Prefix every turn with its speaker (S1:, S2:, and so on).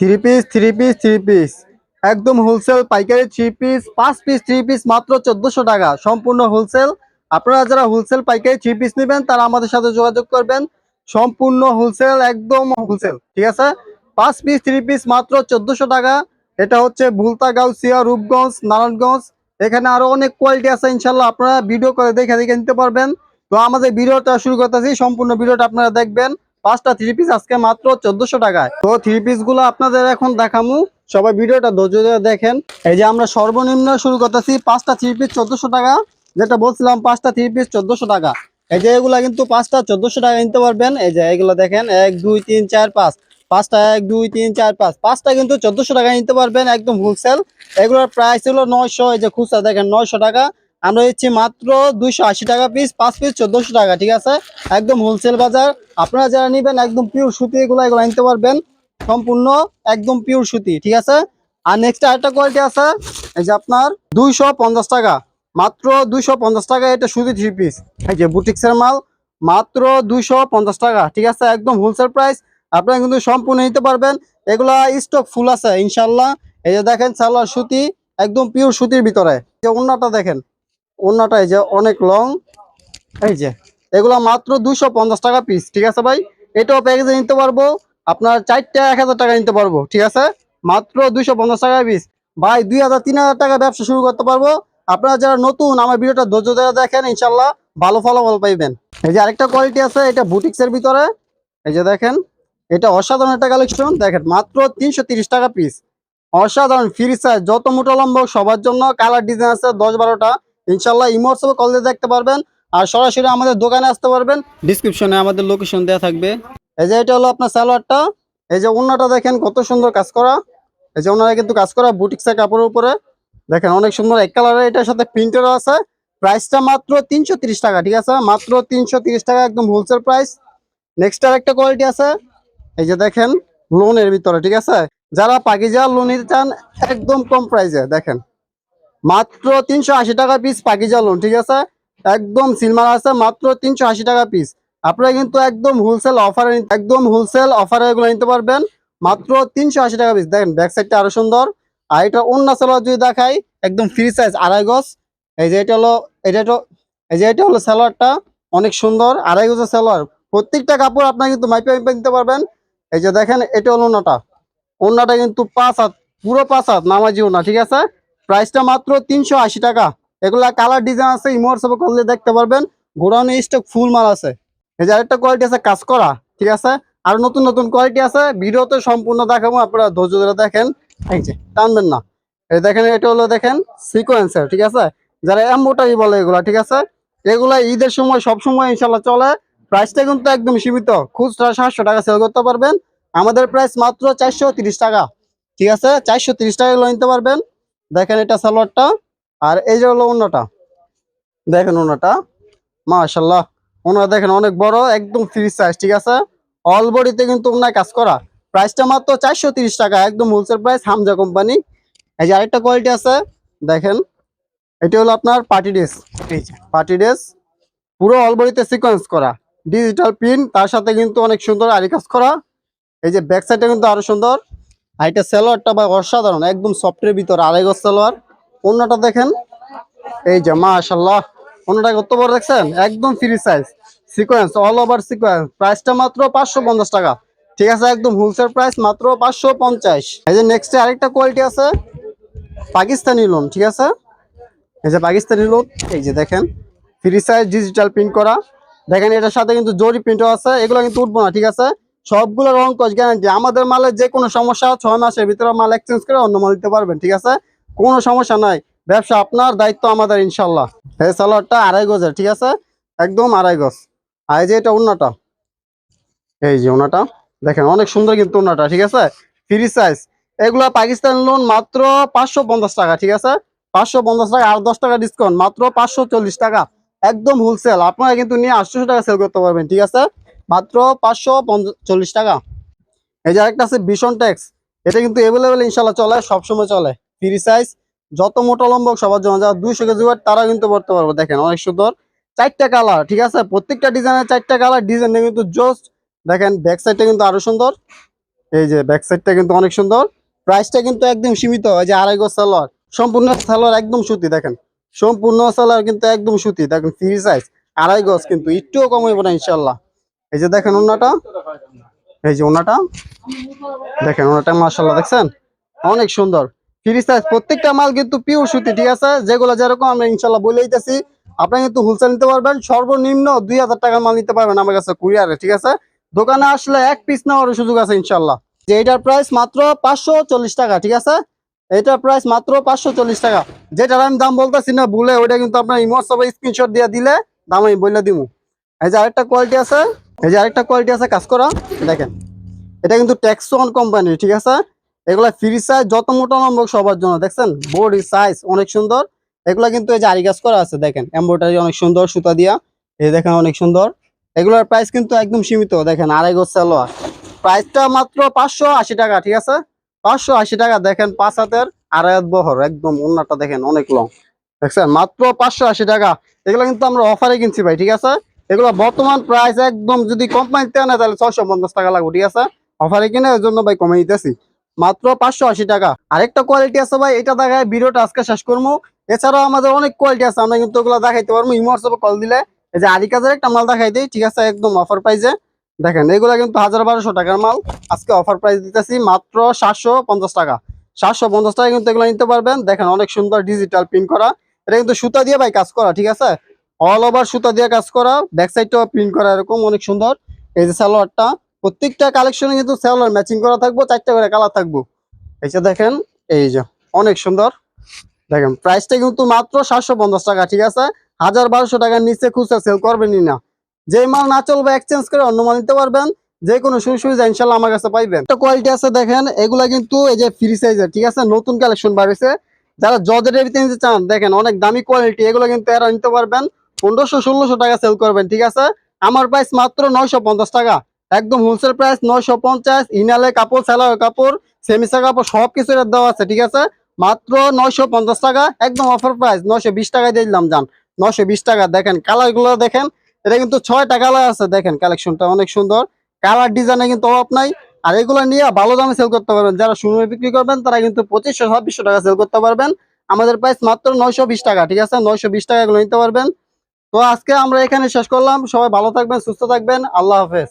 S1: Three piece three piece three piece একদম wholesale পাইকারি three piece পাঁচ পিস থ্রি পিস মাত্র চোদ্দশো টাকা। সম্পূর্ণ হোলসেল আপনারা যারা হোলসেল পাইকারি থ্রি পিস নেবেন, তারা আমাদের সাথে যোগাযোগ করবেন। সম্পূর্ণ হোলসেল একদম হোলসেল ঠিক আছে? পাঁচ পিস থ্রি পিস মাত্র চোদ্দশো টাকা। এটা হচ্ছে ভুলতা গাউসিয়া রূপগঞ্জ, নারায়ণগঞ্জ। এখানে আরও অনেক কোয়ালিটি আছে, ইনশাল্লাহ আপনারা ভিডিও করে দেখে দেখে নিতে পারবেন। তো আমাদের ভিডিওটা শুরু করতেছি। সম্পূর্ণ ভিডিওটা আপনারা দেখবেন। পাঁচটা থ্রি পিস আজকে মাত্র চোদ্দশো টাকায়। তো থ্রি পিসগুলো আপনাদের এখন দেখামু। সবাই ভিডিওটা ধৈর্য ধরে দেখেন। এই যে আমরা সর্বনিম্ন শুরু করতেছি পাঁচটা থ্রি পিস চোদ্দশো টাকা। যেটা বলছিলাম, পাঁচটা থ্রি পিস চোদ্দশো টাকা। এই যে এগুলা কিন্তু পাঁচটা চোদ্দশো টাকা নিতে পারবেন। এই যে এগুলো দেখেন, এক, দুই, তিন, চার, পাঁচ। পাঁচটা এক, দুই, তিন, চার, পাঁচ। পাঁচটা কিন্তু চোদ্দশো টাকা নিতে পারবেন একদম হোলসেল এগুলোর প্রাইস হলো নয়শো, এই যে খুচরা দেখেন, নয়শো টাকা। আমরা দিচ্ছি মাত্র দুইশো আশি টাকা পিস পাঁচ পিস চোদ্দশো টাকা, ঠিক আছে? একদম হোলসেল বাজার। আপনারা যারা নিবেন একদম পিওর সুতি, এগুলো এগুলো নিতে পারবেন। সম্পূর্ণ একদম পিওর সুতি, ঠিক আছে? আর নেক্সট আরেকটা কোয়ালিটি আছে, এই যে আপনার দুইশো পঞ্চাশ টাকা। মাত্র দুইশো পঞ্চাশ টাকা, এটা সুতি থ্রি পিস এই যে বুটিক্সের মাল, মাত্র দুইশো পঞ্চাশ টাকা, ঠিক আছে? একদম হোলসেল প্রাইস আপনারা কিন্তু সম্পূর্ণ নিতে পারবেন। এগুলা স্টক ফুল আছে ইনশাল্লাহ এই যে দেখেন সালোয়ার সুতি, একদম পিওর সুতির ভিতরে। যে ওন্নাটা দেখেন। ওন্নাটা এই যে অনেক লং এই যে, এগুলা মাত্র দুইশো পঞ্চাশ টাকা পিস ঠিক আছে ভাই? এটাও প্যাকেজে নিতে পারব। আপনার চারটা এক হাজার টাকা নিতে পারব, ঠিক আছে? মাত্র দুইশো পঞ্চাশ টাকা পিস ভাই, দুই হাজার, তিন হাজার টাকা ব্যবসা শুরু করতে পারব। আপনারা যারা নতুন, আমার ভিডিওটা ধৈর্য ধরে দেখেন ইনশাল্লাহ ভালো ফলাফল পাইবেন। এই যে আরেকটা কোয়ালিটি আছে, এটা বুটিক্সের ভিতরে। এই যে দেখেন, এটা অসাধারণ একটা কালেকশন দেখেন, মাত্র তিনশো টাকা পিস অসাধারণ ফ্রি সাইজ যত মোটা লম্বা সবার জন্য কালার ডিজাইন আছে দশ বারোটা। ইনশাল্লাহ ইমোটসও কল দিয়ে দেখতে পারবেন আর সরাসরি আমাদের দোকানে আসতে পারবেন। ডিসক্রিপশনে আমাদের লোকেশন দেওয়া থাকবে। এই যে এটা হলো আপনার সালোয়ারটা। এই যে ওনাটা দেখেন কত সুন্দর কাজ করা। এই যে ওনারা কিন্তু কাজ করা বুটিক্সের কাপড়ের উপরে। দেখেন অনেক সুন্দর এক কালারের এটার সাথে প্রিন্টেরও আছে। প্রাইসটা মাত্র তিনশো টাকা, ঠিক আছে? মাত্র তিনশো টাকা একদম হোলসেল প্রাইস নেক্সট আর একটা কোয়ালিটি আছে। এই যে দেখেন লোনের ভিতরে, ঠিক আছে? যারা পাকিজা লোন নিতে চান, একদম কম প্রাইসে দেখেন। মাত্র তিনশো আশি টাকা পিস পাকিজা লোন ঠিক আছে? একদম সিলমার আছে, মাত্র তিনশো আশি টাকা পিস আপনারা কিন্তু একদম হোলসেল অফারে একদম হোলসেল অফারে এগুলো নিতে পারবেন। মাত্র তিনশো আশি টাকা পিস দেখেন ব্যাক সাইডটা আরও সুন্দর। আর এটা অন্য সালোয়ার যদি দেখাই, একদম ফ্রি সাইজ আড়াই গজ। এই যে এটা হলো এটা হলো এই যে এটা হলো সালোয়ারটা অনেক সুন্দর। আড়াই গজের সালোয়ার প্রত্যেকটা কাপড় আপনার কিন্তু মাইপে মাইপে নিতে পারবেন। এই যে দেখেন, এটা হলো ওনাটা অন্যটা কিন্তু পাঁচ হাত, পুরো পাঁচ হাত, নামাজি ওনা ঠিক আছে? প্রাইসটা মাত্র তিনশো আশি টাকা। এগুলা কালার ডিজাইন আছে সব করলে দেখতে পারবেন। গোডাউনে স্টক ফুল মাল আছে। এই যে আরেকটা কোয়ালিটি আছে, কাজ করা, ঠিক আছে? আর নতুন নতুন কোয়ালিটি আছে, ভিডিওতে সম্পূর্ণ দেখাবো, আপনারা ধৈর্য ধরে দেখেন। এই যে, টানবেন না। এই দেখেন, এটা হলো দেখেন সিকোয়েন্সার ঠিক আছে? যারা এম্বোটারি বলে এগুলা, ঠিক আছে? এগুলা ঈদের সময়, সব সময় ইনশাল্লাহ চলে। প্রাইসটা কিন্তু একদম সীমিত। খুচরা সাতশো টাকা সেল করতে পারবেন। আমাদের প্রাইস মাত্র চারশো টাকা, ঠিক আছে? চারশো তিরিশ টাকা নিতে পারবেন। দেখেন এটা সালোয়ারটা, আর এই যে হলো অন্যটা দেখেন অন্যটা মাশাল্লাহ ওনারা দেখেন অনেক বড়, একদম ফ্রি সাইজ ঠিক আছে? অল বডিতে কিন্তু ওনার কাজ করা। প্রাইসটা মাত্র চারশো তিরিশ টাকা, একদম হোলসেল প্রাইস হামজা কোম্পানি এই যে আরেকটা কোয়ালিটি আছে, দেখেন। এটা হলো আপনার পার্টি ড্রেস পার্টি ড্রেস পুরো অল বডিতে সিকোয়েন্স করা। ডিজিটাল প্রিন্ট তার সাথে কিন্তু অনেক সুন্দর আরি কাজ করা। এই যে ব্যাক সাইডটা কিন্তু আরও সুন্দর। এটা সালোয়ারটা বা অসাধারণ, একদম সফটের ভিতর আড়াই গজ সালোয়ার। অন্যটা দেখেন, এই যে মাশাল্লাহ অন্যটা কত বড় দেখছেন? একদম free size sequins all over sequins প্রাইসটা মাত্র পাঁচশো পঞ্চাশ টাকা। ঠিক আছে, একদম হোলসেল প্রাইস মাত্র পাঁচশো পঞ্চাশ। এই যে নেক্সটে আরেকটা কোয়ালিটি আছে, পাকিস্তানি লোন ঠিক আছে? এই যে পাকিস্তানি লোন এই যে দেখেন ফ্রি সাইজ ডিজিটাল প্রিন্ট করা। দেখেন, এটার সাথে কিন্তু জরি প্রিন্টও আছে, এগুলো কিন্তু উঠবো না, ঠিক আছে? সবগুলো রং কস গ্যারান্টি আমাদের মালের যে কোনো সমস্যা ছয় মাসের ভিতরে মাল এক্সচেঞ্জ করে অন্য মাল দিতে পারবেন, ঠিক আছে? কোনো সমস্যা নাই। ব্যবসা আপনার দায়িত্ব আমাদের ইনশাল্লাহ এই সালোয়ারটা আড়াই গজের, ঠিক আছে? একদম আড়াই গজ। আর যে এটা উন্নাটা এই যে উন্নাটা দেখেন অনেক সুন্দর কিন্তু উন্নাটা ঠিক আছে? ফ্রি সাইজ এগুলা পাকিস্তান লোন মাত্র পাঁচশো পঞ্চাশ টাকা, ঠিক আছে? পাঁচশো পঞ্চাশ টাকা আর দশ টাকা ডিসকাউন্ট মাত্র পাঁচশো চল্লিশ টাকা। একদম হোলসেল আপনারা কিন্তু নিয়ে আটশো টাকা সেল করতে পারবেন, ঠিক আছে? মাত্র পাঁচশো চল্লিশ টাকা। এই যে আরেকটা আছে ভীষণ ট্যাক্স এটা কিন্তু অ্যাভেলেবেল ইনশাল্লাহ চলে, সবসময় চলে। ফ্রি সাইজ যত মোটা লম্বক সবার জন্য, যারা দুইশো কেজি ওয়েট তারা কিন্তু পড়তে পারব। দেখেন, অনেক সুন্দর। চারটা কালার ঠিক আছে? প্রত্যেকটা ডিজাইনের চারটা কালার ডিজাইন কিন্তু জোস্ট দেখেন ব্যাক সাইডটা কিন্তু আরও সুন্দর। এই যে ব্যাক সাইডটা কিন্তু অনেক সুন্দর। প্রাইসটা কিন্তু একদম সীমিত, এই যে আড়াই গজ সালোয়ার। সম্পূর্ণ সালোয়ার একদম সুতি, দেখেন। সম্পূর্ণ সালোয়ার কিন্তু একদম সুতি, দেখেন ফ্রি সাইজ আড়াই গজ কিন্তু, একটুও কম হইব না ইনশাল্লাহ এই যে দেখেন ওনাটা? এই যে ওনাটা? দেখেন ওনাটা মার্শাল্লাহ দেখছেন? অনেক সুন্দর। ফ্রি সাইজ প্রত্যেকটা মাল কিন্তু পিওর সুতি, ঠিক আছে? যেগুলো যেরকম আমরা ইনশাল্লাহ বলে দিতেছি, আপনি কিন্তু হোলসেল নিতে পারবেন, সর্বনিম্ন দুই হাজার টাকার মাল নিতে পারবেন আমার কাছে কুরিয়ারে ঠিক আছে? দোকানে আসলে এক পিস নেওয়ার সুযোগ আছে ইনশাল্লাহ যে এটার প্রাইস মাত্র পাঁচশো চল্লিশ টাকা, ঠিক আছে? এটার প্রাইস মাত্র পাঁচশো চল্লিশ টাকা। যেটার আমি দাম বলতেছি না ভুলে ওইটা কিন্তু আপনার ইমোটসবে স্ক্রিনশট দিয়ে দিলে দাম আমি বলে দিব এই যে আরেকটা কোয়ালিটি আছে। এই যে আরেকটা কোয়ালিটি আছে, কাজ করা। দেখেন, এটা কিন্তু টেক্সন কোম্পানির ঠিক আছে? এগুলা ফ্রি সাইজ যত মোটা নম্বর সবার জন্য, দেখছেন? বডি সাইজ অনেক সুন্দর। এগুলা কিন্তু এই যে আরি কাজ করা আছে, দেখেন এমব্রয়ডারি অনেক সুন্দর, সুতা দিয়া। এই দেখেন, অনেক সুন্দর। এগুলোর প্রাইস কিন্তু একদম সীমিত, দেখেন, আড়াই গজ সালোয়ার। প্রাইসটা মাত্র পাঁচশো আশি টাকা, ঠিক আছে? পাঁচশো আশি টাকা, দেখেন, পাঁচ হাতের আড়াই হাত বহর, একদম অন্যটা দেখেন, অনেক লং দেখছেন? মাত্র পাঁচশো আশি টাকা। এগুলো কিন্তু আমরা অফারে কিনছি ভাই, ঠিক আছে? এগুলো বর্তমান প্রাইস একদম যদি কোম্পানিতে আনে তাহলে ছয়শো পঞ্চাশ টাকা লাগবে, ঠিক আছে? অফারে কিনে ওই জন্য ভাই কমে দিতেছি। মাত্র পাঁচশো আশি টাকা। আরেকটা কোয়ালিটি আছে ভাই, এটা দেখায় ভিডিওটা আজকে শেষ করব। এছাড়াও আমাদের অনেক কোয়ালিটি আছে, আমরা কিন্তু ওগুলো দেখাইতে পারব। ইমো হোয়াটসঅ্যাপে কল দিলে এই যে আদি কাজের একটা মাল দেখাই দিই, ঠিক আছে? একদম অফার প্রাইসে দেখেন, এগুলা কিন্তু হাজার বারোশো টাকার মাল। আজকে অফার প্রাইস দিতেছি মাত্র সাতশো পঞ্চাশ টাকা। সাতশো পঞ্চাশ টাকা কিন্তু এগুলো নিতে পারবেন। দেখেন, অনেক সুন্দর ডিজিটাল প্রিন্ট করা। এটা কিন্তু সুতা দিয়ে ভাই কাজ করা, ঠিক আছে? অল ওভার সুতা দিয়ে কাজ করা ব্যাক সাইডটাও প্রিন্ট করা এরকম অনেক সুন্দর। এই যে সালোয়ারটা, প্রত্যেকটা কালেকশনে কিন্তু সালোয়ার ম্যাচিং করা থাকব, চারটা করে কালার থাকব। এই যে দেখেন, এই যে অনেক সুন্দর। দেখেন প্রাইসটা কিন্তু মাত্র সাতশো পঞ্চাশ টাকা, ঠিক আছে? হাজার বারোশো টাকার নিচে খুচরা সেল করবেনই না। যে মাল না চলবে এক্সচেঞ্জ করে অন্য মাল নিতে পারবেন। যে কোনো সুযোগ সুবিধা ইনশাল্লাহ আমার কাছে পাইবেন। একটা কোয়ালিটি আছে, দেখেন, এগুলা কিন্তু এই যে ফ্রি সাইজের ঠিক আছে? নতুন কালেকশন বাড়িছে। যারা জজের নিতে চান, দেখেন, অনেক দামি কোয়ালিটি এগুলো কিন্তু এরা নিতে পারবেন। পনেরোশো, ষোলোশো টাকা সেল করবেন, ঠিক আছে? আমার প্রাইস মাত্র নয়শো পঞ্চাশ টাকা। একদম হোলসেল প্রাইস নয়শো পঞ্চাশ ইনালে কাপড় সেলার কাপড় সেমিসা কাপড় সব কিছু দেওয়া আছে, ঠিক আছে? মাত্র নয়শো পঞ্চাশ টাকা, একদম অফার প্রাইস নয়শো বিশ টাকায় দিয়ে দিলাম যান নয়শো বিশ টাকা, দেখেন কালারগুলো দেখেন, এটা কিন্তু ছয়টা কালার আছে, দেখেন কালেকশনটা অনেক সুন্দর। কালার ডিজাইনে কিন্তু অভাব নাই। আর এগুলো নিয়ে ভালো দামে সেল করতে পারবেন। যারা শূন্য বিক্রি করবেন, তারা কিন্তু পঁচিশশো, ছাব্বিশশো টাকা সেল করতে পারবেন। আমাদের প্রাইস মাত্র নয়শো বিশ টাকা, ঠিক আছে? নয়শো বিশ টাকা এগুলো নিতে পারবেন। তো আজকে আমরা এখানে শেষ করলাম। সবাই ভালো থাকবেন সুস্থ থাকবেন। আল্লাহ হাফেজ।